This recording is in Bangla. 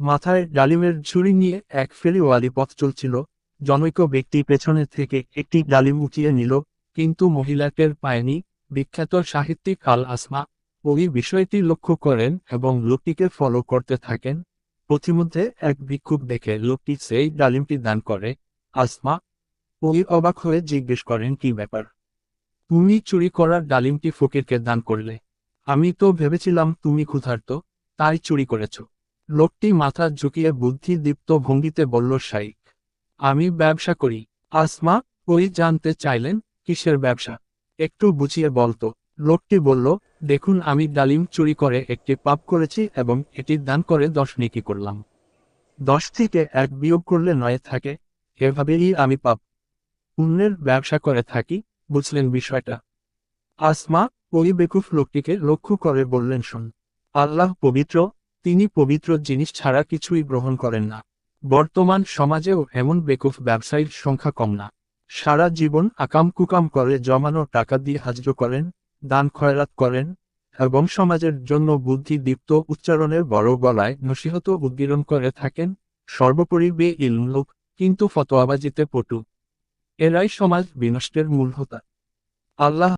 মাথায় ডালিমের ঝুড়ি নিয়ে এক ফেরিওয়ালি পথ চলছিল। জনৈক ব্যক্তি পেছনে থেকে একটি ডালিম উঠিয়ে নিল, কিন্তু মহিলাটির পায়নি। বিখ্যাত সাহিত্যিক আল আসমা ওই বিষয়টি লক্ষ্য করেন এবং লোকটিকে ফলো করতে থাকেন। পথিমধ্যে এক ভিক্ষুক দেখে লোকটি সেই ডালিমটি দান করে। আসমা ওই অবাক হয়ে জিজ্ঞেস করেন, কি ব্যাপার? তুমি চুরি করার ডালিমটি ফকিরকে দান করলে। আমি তো ভেবেছিলাম তুমি ক্ষুধার্ত, তাই চুরি করেছ। লোকটি মাথা ঝুঁকিয়ে বুদ্ধিদীপ্ত ভঙ্গিতে বলল শাইক আমি ব্যবসা করি। আসমা ওই জানতে চাইলেন কিসের ব্যবসা? একটু বুঝিয়ে বলতো লোকটি বলল, দেখুন, আমি ডালিম চুরি করে একটি পাপ করেছি এবং এটি দান করে দশ নেকি করলাম। দশ থেকে এক বিয়োগ করলে নয় থাকে। এভাবেই আমি পাপ, পুণ্যের ব্যবসা করে থাকি। বুঝলেন বিষয়টা? আসমা ওই বেকুফ লোকটিকে লক্ষ্য করে বললেন, শোন, আল্লাহ পবিত্র তিনি পবিত্র জিনিস ছাড়া কিছুই গ্রহণ করেন না। বর্তমান সমাজেও এমন বেকুফ ব্যবসায়ীর সংখ্যা কম না। সারা জীবন আকাম কুকাম করে জমানো টাকা দিয়ে হাজর করেন, দান খয়রাত করেন এবং সমাজের জন্য বুদ্ধি দীপ্ত উচ্চারণের বড় গলায় নসিহত উদ্গীরণ করে থাকেন, সর্বোপরি বে ইলম লোক, কিন্তু ফতোয়াবাজিতে পটু। এরাই সমাজ বিনষ্টের মূল হোতা। আল্লাহ